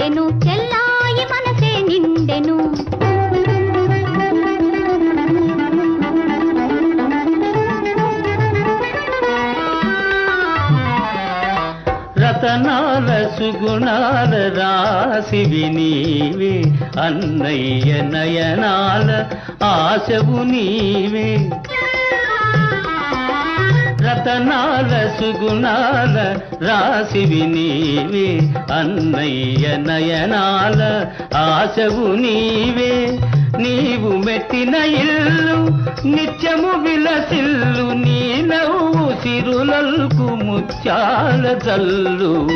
నిండెను చెల్లాయి మనసే నిండెను. రతనాల సుగుణాల రాశివి నీవే అన్నయ్య నయనాల ఆశవు నీవే. రతనా సుగుణాల రాసివి నీవే అన్నయ్య నయనాల ఆశవు నీవే. నీవు మెట్టిన ఇల్లు నిత్యము విలసిల్లు నీ నవ్వు సిరులల్కు ముత్యాల జల్లు.